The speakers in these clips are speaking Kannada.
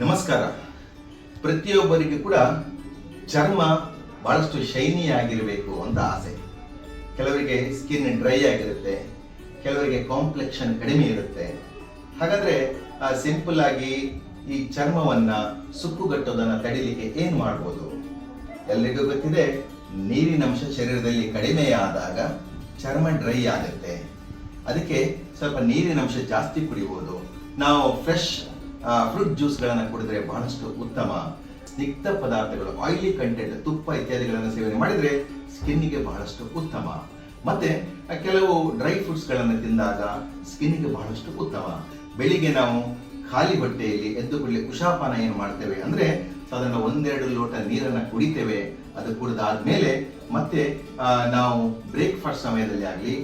ನಮಸ್ಕಾರ. ಪ್ರತಿಯೊಬ್ಬರಿಗೆ ಕೂಡ ಚರ್ಮ ಬಹಳಷ್ಟು ಶೈನಿ ಆಗಿರಬೇಕು ಅಂತ ಆಸೆ. ಕೆಲವರಿಗೆ ಸ್ಕಿನ್ ಡ್ರೈ ಆಗಿರುತ್ತೆ, ಕೆಲವರಿಗೆ ಕಾಂಪ್ಲೆಕ್ಷನ್ ಕಡಿಮೆ ಇರುತ್ತೆ. ಹಾಗಾದ್ರೆ ಸಿಂಪಲ್ ಆಗಿ ಈ ಚರ್ಮವನ್ನ, ಸುಕ್ಕುಗಟ್ಟೋದನ್ನ ತಡಿಲಿಕ್ಕೆ ಏನು ಮಾಡ್ಬೋದು? ಎಲ್ರಿಗೂ ಗೊತ್ತಿದೆ ನೀರಿನಂಶ ಶರೀರದಲ್ಲಿ ಕಡಿಮೆ ಆದಾಗ ಚರ್ಮ ಡ್ರೈ ಆಗುತ್ತೆ. ಅದಕ್ಕೆ ಸ್ವಲ್ಪ ನೀರಿನಂಶ ಜಾಸ್ತಿ ಕುಡಿಬಹುದು ನಾವು ಫ್ರೆಶ್ ಫ್ರೂಟ್ ಜ್ಯೂಸ್ಗಳನ್ನು ಕುಡಿದ್ರೆ ಬಹಳಷ್ಟು ಉತ್ತಮ ಸ್ನಿಗ್ಧ ಪದಾರ್ಥಗಳು ಆಯಿಲಿ ಕಂಟೆಂಟ್ ತುಪ್ಪ ಇತ್ಯಾದಿಗಳನ್ನು ಸೇವನೆ ಮಾಡಿದರೆ ಸ್ಕಿನ್ನಿಗೆ ಬಹಳಷ್ಟು ಉತ್ತಮ. ಮತ್ತೆ ಕೆಲವು ಡ್ರೈ ಫ್ರೂಟ್ಸ್ಗಳನ್ನು ತಿಂದಾಗ ಸ್ಕಿನ್ನಿಗೆ ಬಹಳಷ್ಟು ಉತ್ತಮ. ಬೆಳಿಗ್ಗೆ ನಾವು ಖಾಲಿ ಬಟ್ಟೆಯಲ್ಲಿ ಎದ್ದು ಕೂಡಲೇ ಉಷಾಪಾನ ಏನು ಮಾಡ್ತೇವೆ ಅಂದ್ರೆ ಸಾಧಾರಣ ಒಂದೆರಡು ಲೋಟ ನೀರನ್ನ ಕುಡಿತೇವೆ. ಅದು ಕುಡಿದಾದ್ಮೇಲೆ ಮತ್ತೆ ನಾವು ಬ್ರೇಕ್ಫಾಸ್ಟ್ ಸಮಯದಲ್ಲಿ ಆಗಲಿ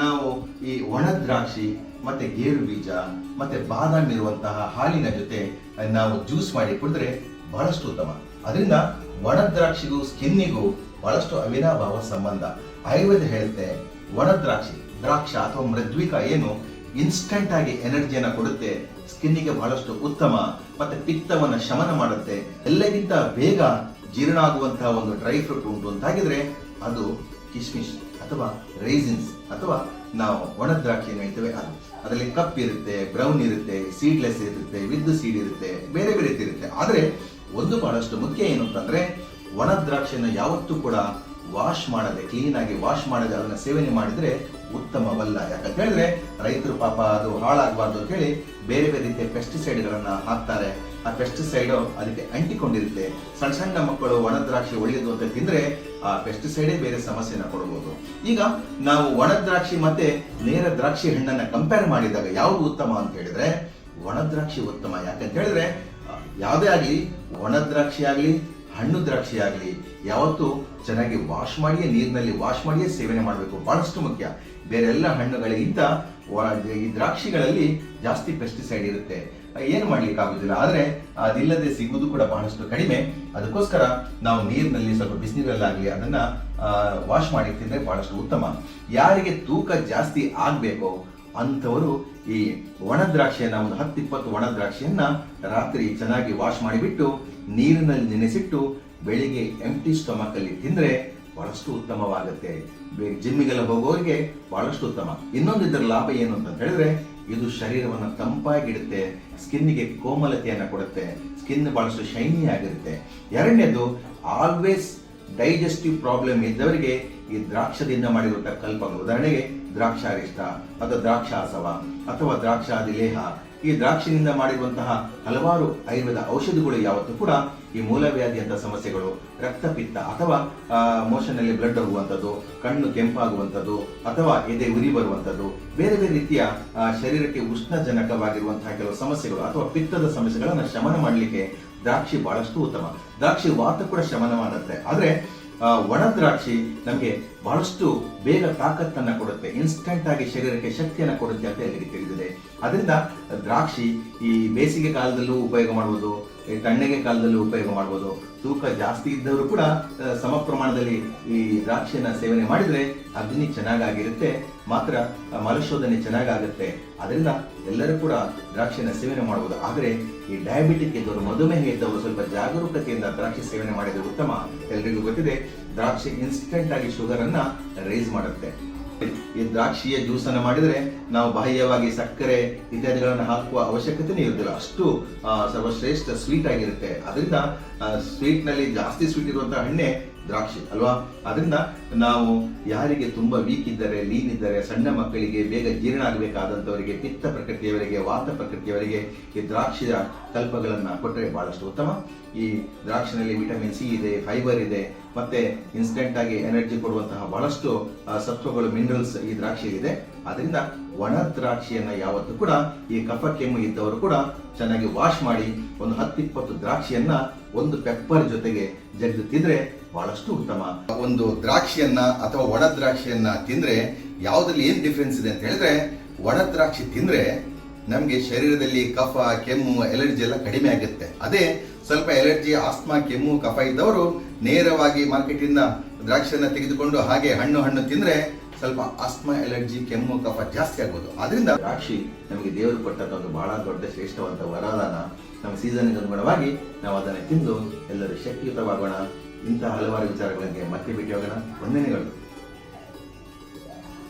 ನಾವು ಈ ಒಣ ದ್ರಾಕ್ಷಿ ಮತ್ತೆ ಗೇರು ಬೀಜ, ಮತ್ತೆ ಬಾದಾಮಿ ಇರುವಂತಹ ಹಾಲಿನ ಜೊತೆ ನಾವು ಜ್ಯೂಸ್ ಮಾಡಿ ಕುಡಿದ್ರೆ ಬಹಳಷ್ಟು ಉತ್ತಮ. ಅದರಿಂದ ಒಣ ದ್ರಾಕ್ಷಿಗೂ ಸ್ಕಿನ್ನಿಗೂ ಬಹಳಷ್ಟು ಅವಿನಾಭಾವ ಸಂಬಂಧ. ಆಯುರ್ವೇದ ಹೇಳುತ್ತೆ ಒಣ ದ್ರಾಕ್ಷಿ ದ್ರಾಕ್ಷ ಅಥವಾ ಮೃದ್ವಿಕ ಏನು ಇನ್ಸ್ಟಂಟ್ ಆಗಿ ಎನರ್ಜಿಯನ್ನು ಕೊಡುತ್ತೆ, ಸ್ಕಿನ್ನಿಗೆ ಬಹಳಷ್ಟು ಉತ್ತಮ, ಮತ್ತೆ ಪಿತ್ತವನ್ನ ಶಮನ ಮಾಡುತ್ತೆ. ಎಲ್ಲಕ್ಕಿಂತ ಬೇಗ ಜೀರ್ಣ ಆಗುವಂತಹ ಒಂದು ಡ್ರೈ ಫ್ರೂಟ್ ಉಂಟು ಅಂತಾಗಿದ್ರೆ ಅದು ಕಿಶ್ಮಿಶ್ ಅಥವಾ ರೈಸಿನ್ಸ್ ಅಥವಾ ನಾವು ಒಣ ದ್ರಾಕ್ಷಿ ಹೇಳ್ತೇವೆ ಅದು. ಅದರಲ್ಲಿ ಕಪ್ ಇರುತ್ತೆ ಬ್ರೌನ್ ಇರುತ್ತೆ ಸೀಡ್ಲೆಸ್ ಇರುತ್ತೆ ವಿದ್ ಸೀಡ್ ಇರುತ್ತೆ, ಬೇರೆ ಬೇರೆ ರೀತಿ ಇರುತ್ತೆ. ಆದರೆ ಒಂದು ಬಹಳಷ್ಟು ಮುಖ್ಯ ಏನು ಅಂತಂದ್ರೆ ಒಣ ದ್ರಾಕ್ಷಿಯನ್ನು ಯಾವತ್ತೂ ಕೂಡ ವಾಶ್ ಮಾಡದೆ ಕ್ಲೀನ್ ಆಗಿ ವಾಶ್ ಮಾಡದೆ ಅದನ್ನ ಸೇವನೆ ಮಾಡಿದ್ರೆ ಉತ್ತಮವಲ್ಲ ಯಾಕಂತ ಹೇಳಿದ್ರೆ ರೈತರು ಪಾಪ ಅದು ಹಾಳಾಗಬಾರ್ದು ಅಂತ ಹೇಳಿ ಬೇರೆ ಬೇರೆ ರೀತಿಯ ಪೆಸ್ಟಿಸೈಡ್ಗಳನ್ನ ಹಾಕ್ತಾರೆ. ಆ ಪೆಸ್ಟಿಸೈಡ್ ಅದಕ್ಕೆ ಅಂಟಿಕೊಂಡಿರುತ್ತೆ. ಸಣ್ಣ ಸಣ್ಣ ಮಕ್ಕಳು ಒಣ ದ್ರಾಕ್ಷಿ ಒಳ್ಳೆಯದು ಅಂತ ತಿಂದ್ರೆ ಆ ಪೆಸ್ಟಿಸೈಡೇ ಬೇರೆ ಸಮಸ್ಯೆನ ಕೊಡಬಹುದು ಈಗ ನಾವು ಒಣ ದ್ರಾಕ್ಷಿ ಮತ್ತೆ ನೇರ ದ್ರಾಕ್ಷಿ ಹಣ್ಣನ್ನ ಕಂಪೇರ್ ಮಾಡಿದಾಗ ಯಾವುದು ಉತ್ತಮ ಅಂತ ಹೇಳಿದ್ರೆ ಒಣ ದ್ರಾಕ್ಷಿ ಉತ್ತಮ. ಯಾಕಂತ ಹೇಳಿದ್ರೆ ಯಾವುದೇ ಆಗಲಿ ಒಣ ದ್ರಾಕ್ಷಿ ಆಗಲಿ, ಹಣ್ಣು ದ್ರಾಕ್ಷಿ ಆಗಲಿ, ಯಾವತ್ತು ಚೆನ್ನಾಗಿ ವಾಶ್ ಮಾಡಿಯೇ, ನೀರಿನಲ್ಲಿ ವಾಶ್ ಮಾಡಿಯೇ ಸೇವನೆ ಮಾಡಬೇಕು. ಬಹಳಷ್ಟು ಮುಖ್ಯ. ಬೇರೆಲ್ಲ ಹಣ್ಣುಗಳಿಗಿಂತ ಈ ದ್ರಾಕ್ಷಿಗಳಲ್ಲಿ ಜಾಸ್ತಿ ಪೆಸ್ಟಿಸೈಡ್ ಇರುತ್ತೆ. ಏನು ಮಾಡ್ಲಿಕ್ಕೆ ಆಗುದಿಲ್ಲ ಆದ್ರೆ ಅದಿಲ್ಲದೆ ಸಿಗುವುದು ಕೂಡ ಬಹಳಷ್ಟು ಕಡಿಮೆ. ಅದಕ್ಕೋಸ್ಕರ ನಾವು ನೀರಿನಲ್ಲಿ ಸ್ವಲ್ಪ ಬಿಸಿನೀರಲ್ಲಾಗಲಿ ಅದನ್ನ ವಾಶ್ ಮಾಡಿ ತಿಂದ್ರೆ ಬಹಳಷ್ಟು ಉತ್ತಮ. ಯಾರಿಗೆ ತೂಕ ಜಾಸ್ತಿ ಆಗ್ಬೇಕು ಅಂಥವರು ಈ ಒಣ ದ್ರಾಕ್ಷಿಯನ್ನ ಒಂದು ಹತ್ತು ಇಪ್ಪತ್ತು ಒಣ ದ್ರಾಕ್ಷಿಯನ್ನ ರಾತ್ರಿ ಚೆನ್ನಾಗಿ ವಾಶ್ ಮಾಡಿಬಿಟ್ಟು ನೀರಿನಲ್ಲಿ ನೆನೆಸಿಟ್ಟು ಬೆಳಿಗ್ಗೆ ಎಂಟಿ ಸ್ಟಮಕ್ ಅಲ್ಲಿ ತಿಂದ್ರೆ ಬಹಳಷ್ಟು ಉತ್ತಮವಾಗುತ್ತೆ. ಜಿಮ್ಮಿಗೆಲ್ಲ ಹೋಗೋರಿಗೆ ಬಹಳಷ್ಟು ಉತ್ತಮ. ಇನ್ನೊಂದು ಇದರ ಲಾಭ ಏನು ಅಂತ ಹೇಳಿದ್ರೆ ಇದು ಶರೀರವನ್ನು ತಂಪಾಗಿಡುತ್ತೆ, ಸ್ಕಿನ್ನಿಗೆ ಕೋಮಲತೆಯನ್ನು ಕೊಡುತ್ತೆ, ಸ್ಕಿನ್ ಬಹಳಷ್ಟು ಶೈನಿ ಆಗಿರುತ್ತೆ. ಎರಡನೇದು ಆಲ್ವೇಸ್ ಡೈಜೆಸ್ಟಿವ್ ಪ್ರಾಬ್ಲಮ್ ಇದ್ದವರಿಗೆ ಈ ದ್ರಾಕ್ಷದಿಂದ ಮಾಡಿರುವಂತಹ ಕಲ್ಪಗಳು. ಉದಾಹರಣೆಗೆ ದ್ರಾಕ್ಷಾರಿಷ್ಟ ಅಥವಾ ದ್ರಾಕ್ಷಾಸವ ಅಥವಾ ದ್ರಾಕ್ಷಾದಿ ಲೇಹ ಈ ದ್ರಾಕ್ಷಿನಿಂದ ಮಾಡಿರುವಂತಹ ಹಲವಾರು ಆಯುರ್ವೇದ ಔಷಧಿಗಳು ಯಾವತ್ತೂ ಕೂಡ ಈ ಮೂಲವ್ಯಾಧಿಯಂತಹ ಸಮಸ್ಯೆಗಳು, ರಕ್ತಪಿತ್ತ ಅಥವಾ ಮೋಷನಲ್ಲಿ ಬ್ಲಡ್ ಹೋಗುವಂಥದ್ದು, ಕಣ್ಣು ಕೆಂಪಾಗುವಂಥದ್ದು ಅಥವಾ ಎದೆ ಉರಿ ಬರುವಂಥದ್ದು, ಬೇರೆ ಬೇರೆ ರೀತಿಯ ಶರೀರಕ್ಕೆ ಉಷ್ಣಜನಕವಾಗಿರುವಂತಹ ಕೆಲವು ಸಮಸ್ಯೆಗಳು ಅಥವಾ ಪಿತ್ತದ ಸಮಸ್ಯೆಗಳನ್ನು ಶಮನ ಮಾಡಲಿಕ್ಕೆ ದ್ರಾಕ್ಷಿ ಬಹಳಷ್ಟು ಉತ್ತಮ. ದ್ರಾಕ್ಷಿ ವಾತ ಕೂಡ ಶಮನ ಮಾಡುತ್ತೆ. ಆದರೆ ಒಣ ದ್ರಾಕ್ಷಿ ನಮಗೆ ಬಹಳಷ್ಟು ಬೇಗ ತಾಕತ್ತನ್ನ ಕೊಡುತ್ತೆ ಇನ್ಸ್ಟಂಟ್ ಆಗಿ ಶರೀರಕ್ಕೆ ಶಕ್ತಿಯನ್ನ ಕೊಡುತ್ತೆ ಅಂತ ಎಲ್ಲರಿಗೆ ತಿಳಿದಿದೆ. ಅದರಿಂದ ದ್ರಾಕ್ಷಿ ಈ ಬೇಸಿಗೆ ಕಾಲದಲ್ಲೂ ಉಪಯೋಗ ಮಾಡುವುದು ತಣ್ಣಗೆ ಕಾಲದಲ್ಲೂ ಉಪಯೋಗ ಮಾಡಬಹುದು ತೂಕ ಜಾಸ್ತಿ ಇದ್ದವರು ಕೂಡ ಸಮ ಪ್ರಮಾಣದಲ್ಲಿ ಈ ದ್ರಾಕ್ಷಿಯನ್ನ ಸೇವನೆ ಮಾಡಿದ್ರೆ ಅಗ್ನಿ ಚೆನ್ನಾಗಾಗಿರುತ್ತೆ, ಮಾತ್ರ ಮಲಶೋಧನೆ ಚೆನ್ನಾಗಾಗುತ್ತೆ. ಅದರಿಂದ ಎಲ್ಲರೂ ಕೂಡ ದ್ರಾಕ್ಷಿಯನ್ನ ಸೇವನೆ ಮಾಡಬಹುದು ಆದರೆ ಈ ಡಯಾಬಿಟಿಕ್ ಇದ್ದವರು ಮಧುಮೇಹ ಇದ್ದವರು ಸ್ವಲ್ಪ ಜಾಗರೂಕತೆಯಿಂದ ದ್ರಾಕ್ಷಿ ಸೇವನೆ ಮಾಡಿದ್ರೆ ಉತ್ತಮ. ಎಲ್ರಿಗೂ ಗೊತ್ತಿದೆ ದ್ರಾಕ್ಷಿ ಇನ್ಸ್ಟೆಂಟ್ ಆಗಿ ಶುಗರ್ ಅನ್ನ ರೈಸ್ ಮಾಡುತ್ತೆ. ಈ ದ್ರಾಕ್ಷಿಯ ಜ್ಯೂಸ್ ಅನ್ನ ಮಾಡಿದ್ರೆ ನಾವು ಬಾಹ್ಯವಾಗಿ ಸಕ್ಕರೆ ಇತ್ಯಾದಿಗಳನ್ನು ಹಾಕುವ ಅವಶ್ಯಕತೆನೇ ಇರುವುದಿಲ್ಲ. ಅಷ್ಟು ಸರ್ವಶ್ರೇಷ್ಠ ಸ್ವೀಟ್ ಆಗಿರುತ್ತೆ. ಅದರಿಂದ ಸ್ವೀಟ್ನಲ್ಲಿ ಜಾಸ್ತಿ ಸ್ವೀಟ್ ಇರುವಂತಹ ಹಣ್ಣೆ ದ್ರಾಕ್ಷಿ, ಅಲ್ವಾ? ಅದರಿಂದ ನಾವು ಯಾರಿಗೆ ತುಂಬಾ ವೀಕ್ ಇದ್ದರೆ ಲೀನ್ ಇದ್ದರೆ, ಸಣ್ಣ ಮಕ್ಕಳಿಗೆ ಬೇಗ ಜೀರ್ಣ ಆಗಬೇಕಾದಂಥವರಿಗೆ, ಪಿತ್ತ ಪ್ರಕೃತಿಯವರಿಗೆ, ವಾತ ಪ್ರಕೃತಿಯವರಿಗೆ ಈ ದ್ರಾಕ್ಷಿಯ ಕಲ್ಪಗಳನ್ನು ಕೊಟ್ಟರೆ ಬಹಳಷ್ಟು ಉತ್ತಮ. ಈ ದ್ರಾಕ್ಷಿನಲ್ಲಿ ವಿಟಮಿನ್ ಸಿ ಇದೆ ಫೈಬರ್ ಇದೆ, ಮತ್ತೆ ಇನ್ಸ್ಟೆಂಟ್ ಆಗಿ ಎನರ್ಜಿ ಕೊಡುವಂತಹ ಬಹಳಷ್ಟು ಸತ್ವಗಳು ಮಿನರಲ್ಸ್ ಈ ದ್ರಾಕ್ಷಿಯಲ್ಲಿದೆ. ಅದರಿಂದ ಒಣ ದ್ರಾಕ್ಷಿಯನ್ನ ಯಾವತ್ತೂ ಕೂಡ ಈ ಕಫ ಕೆಮ್ಮು ಇದ್ದವರು ಕೂಡ ಚೆನ್ನಾಗಿ ವಾಶ್ ಮಾಡಿ ಒಂದು ಹತ್ತಿಪ್ಪತ್ತು ದ್ರಾಕ್ಷಿಯನ್ನ ಒಂದು ಪೆಪ್ಪರ್ ಜೊತೆಗೆ ಜಗಿದು ತಿಂದ್ರೆ ಬಹಳಷ್ಟು ಉತ್ತಮ. ಒಂದು ದ್ರಾಕ್ಷಿಯನ್ನ ಅಥವಾ ಒಣ ದ್ರಾಕ್ಷಿಯನ್ನ ತಿಂದ್ರೆ ಯಾವುದ್ರಲ್ಲಿ ಏನ್ ಡಿಫ್ರೆನ್ಸ್ ಇದೆ ಅಂತ ಹೇಳಿದ್ರೆ, ಒಣ ದ್ರಾಕ್ಷಿ ತಿಂದ್ರೆ ನಮಗೆ ಶರೀರದಲ್ಲಿ ಕಫ, ಕೆಮ್ಮು ಎಲರ್ಜಿ ಎಲ್ಲ ಕಡಿಮೆ ಆಗುತ್ತೆ. ಅದೇ ಸ್ವಲ್ಪ ಎಲರ್ಜಿ ಆಸ್ಮಾ ಕೆಮ್ಮು, ಕಫ ಇದ್ದವರು ನೇರವಾಗಿ ಮಾರ್ಕೆಟ್ ಇಂದ ದ್ರಾಕ್ಷಿಯನ್ನ ತೆಗೆದುಕೊಂಡು ಹಾಗೆ ಹಣ್ಣು ಹಣ್ಣು ತಿಂದ್ರೆ ಸ್ವಲ್ಪ ಆಸ್ಮಾ ಎಲರ್ಜಿ ಕೆಮ್ಮು, ಕಫ ಜಾಸ್ತಿ ಆಗ್ಬೋದು. ಅದರಿಂದ ರಾಶಿ ನಮಗೆ ದೇವರು ಕೊಟ್ಟಂತ ಒಂದು ಬಹಳ ದೊಡ್ಡ ಶ್ರೇಷ್ಠವಾದ ವರದಾನ ನಮ್ಮ ಸೀಸನ್ ಅನುಗುಣವಾಗಿ ನಾವು ಅದನ್ನು ತಿಂದು ಎಲ್ಲರೂ ಶಕ್ತಿಯುತವಾಗೋಣ. ಇಂತಹ ಹಲವಾರು ವಿಚಾರಗಳಿಗೆ ಮತ್ತೆ ಭೇಟಿಯಾಗೋಣ. ವಂದನೆಗಳು.